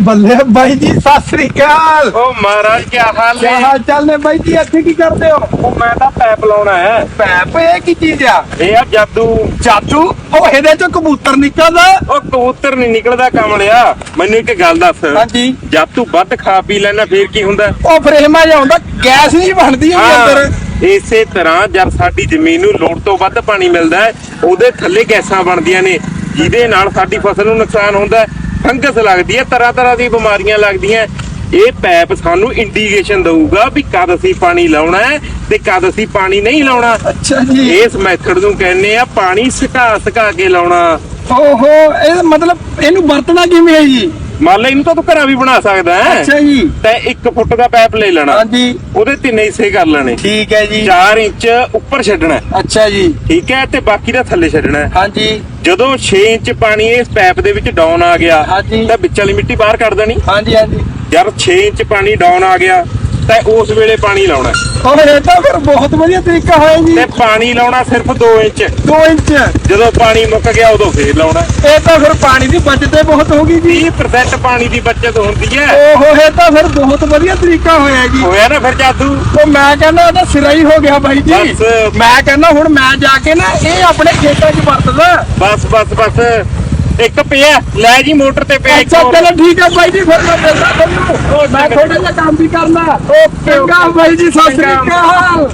ਬੱਲੇ ਬਾਈ ਜੀ ਸਤਿ ਸ੍ਰੀ ਅਕਾਲ। ਓ ਮਹਾਰਾਜ ਕੀ ਹਾਲ ਕੀ ਹੈ ਹਾਲ ਚਾਲ ਨੇ ਬਾਈ ਜੀ? ਇੱਥੇ ਕੀ ਕਰਦੇ ਹੋ? ਉਹ ਮੈਂ ਤਾਂ ਪੈਪ ਲਾਉਣਾ ਹੈ। ਪੈਪ ਇਹ ਕੀ ਚੀਜ਼ ਆ? ਇਹ ਆ ਜਾਦੂ। ਚਾਚੂ ਉਹ ਇਹਦੇ ਚੋਂ ਕਬੂਤਰ ਨਿਕਲਦਾ? ਉਹ ਕਬੂਤਰ ਨਹੀਂ ਨਿਕਲਦਾ ਕਮਲਿਆ। ਮੈਨੂੰ ਇੱਕ ਗੱਲ ਦੱਸ। ਹਾਂਜੀ। ਜਦ ਤੂੰ ਵੱਧ ਖਾ ਪੀ ਲੈਣਾ ਫੇਰ ਕੀ ਹੁੰਦਾ? ਉਹ ਫਰੇਮਾ ਜਿਹਾ ਹੁੰਦਾ ਗੈਸ ਨਹੀਂ ਬਣਦੀ ਉਹਦੇ ਅੰਦਰ। ਇਸੇ ਤਰ੍ਹਾਂ ਜਦ ਸਾਡੀ ਜ਼ਮੀਨ ਨੂੰ ਲੋੜ ਤੋਂ ਵੱਧ ਪਾਣੀ ਮਿਲਦਾ ਹੈ ਉਹਦੇ ਥੱਲੇ ਗੈਸਾਂ ਬਣਦੀਆਂ ਨੇ ਜਿਹਦੇ ਨਾਲ ਸਾਡੀ ਫਸਲ ਨੂੰ ਨੁਕਸਾਨ ਹੁੰਦਾ ਹੈ। ਫੰਗਸ ਲੱਗਦੀ ਹੈ ਤਰ੍ਹਾਂ ਤਰ੍ਹਾਂ ਦੀ ਬਿਮਾਰੀਆਂ ਲੱਗਦੀਆਂ ਇਹ ਪੈਪ ਸਾਨੂੰ ਇੰਡੀਕੇਸ਼ਨ ਦਊਗਾ ਵੀ ਕਦ ਅਸੀਂ ਪਾਣੀ ਲਾਉਣਾ ਹੈ ਤੇ ਕਦ ਅਸੀਂ ਪਾਣੀ ਨਹੀਂ ਲਾਉਣਾ। ਅੱਛਾ ਜੀ। ਇਸ ਮੈਥਡ ਨੂੰ ਕਹਿੰਦੇ ਆ ਪਾਣੀ ਸੁਕਾ ਸੁਕਾ ਕੇ ਲਾਉਣਾ। ਓਹੋ ਇਹ ਮਤਲਬ ਇਹਨੂੰ ਵਰਤਣਾ ਕਿਵੇਂ ਹੈ ਜੀ? ਮੰਨ ਲੈ ਇਹਨੂੰ ਤਾਂ ਤੂੰ ਘਰਾਂ ਵੀ ਬਣਾ ਸਕਦਾ ਹੈ। ਅੱਛਾ ਜੀ। ਤੈ 1 ਫੁੱਟ ਦਾ ਪੈਪ ਲੈ ਲੈਣਾ। ਹਾਂਜੀ। ਉਹਦੇ ਤਿੰਨ ਹਿੱਸੇ ਕਰ ਲੈਣੇ। ਠੀਕ ਹੈ ਜੀ। 4 ਇੰਚ ਉੱਪਰ ਛੱਡਣਾ। ਹੈ, ਅੱਛਾ ਜੀ। ਠੀਕ ਹੈ ਤੇ ਬਾਕੀ ਦਾ ਥੱਲੇ ਛੱਡਣਾ। ਹੈ। ਹਾਂਜੀ। ਜਦੋਂ 6 ਇੰਚ ਪਾਣੀ ਇਸ ਪੈਪ ਦੇ ਵਿੱਚ ਡਾਊਨ ਆ ਗਿਆ। ਤਾਂ ਵਿੱਚ ਵਾਲੀ ਮਿੱਟੀ ਬਾਹਰ ਕੱਢ ਦੇਣੀ। ਹਾਂਜੀ ਹਾਂਜੀ। ਜਦ 6 ਇੰਚ ਪਾਣੀ ਡਾਊਨ ਆ ਗਿਆ ਤਾਂ ਉਸ ਵੇਲੇ ਪਾਣੀ ਲਾਉਣਾ ਹੈ। ਇਹ ਤਾਂ ਫਿਰ ਬਹੁਤ ਵਧੀਆ ਤਰੀਕਾ ਹੋਇਆ ਜੀ। ਤੇ ਪਾਣੀ ਲਾਉਣਾ ਸਿਰਫ 2 ਇੰਚ। 2 ਇੰਚ। ਜਦੋਂ ਪਾਣੀ ਮੁੱਕ ਗਿਆ ਉਦੋਂ ਫੇਰ ਲਾਉਣਾ। ਇਹ ਤਾਂ ਫਿਰ ਪਾਣੀ ਦੀ ਬਚਤ ਬਹੁਤ ਹੋ ਗਈ ਜੀ। 30% ਪਾਣੀ ਦੀ ਬਚਤ ਹੁੰਦੀ ਹੈ। ਓਹੋ ਇਹ ਤਾਂ ਫਿਰ ਬਹੁਤ ਵਧੀਆ ਤਰੀਕਾ ਹੋਇਆ ਜੀ। ਹੋਇਆ ਨਾ ਫਿਰ ਜਾਦੂ? ਉਹ ਮੈਂ ਕਹਿੰਦਾ ਇਹਦਾ ਸਿਰਾ ਹੀ ਹੋ ਗਿਆ ਬਾਈ ਜੀ। ਬਸ। ਮੈਂ ਕਹਿੰਦਾ ਹੁਣ ਮੈਂ ਜਾ ਕੇ ਨਾ ਇਹ ਆਪਣੇ ਖੇਤਾਂ 'ਚ ਵਰਤਦਾ। ਬਸ ਬਸ ਬਸ। ਇੱਕ ਪਿਆ। ਲੈ ਜੀ ਮੋਟਰ ਤੇ ਪਿਆ ਇੱਕ ਅੱਛਾ ਹੋਰ। ਚਲੋ ਠੀਕ ਹੈ ਬਾਈ ਜੀ ਫਿਰ ਮੈਂ ਮਿਲਦਾ ਤੁਹਾਨੂੰ। ਮੈਂ ਥੋੜਾ ਜਿਹਾ ਕੰਮ ਵੀ ਕਰਨਾ। ਓਕੇ ਚੰਗਾ ਬਾਈ ਜੀ ਸਤਿ ਸ੍ਰੀ। ਅਕਾਲ।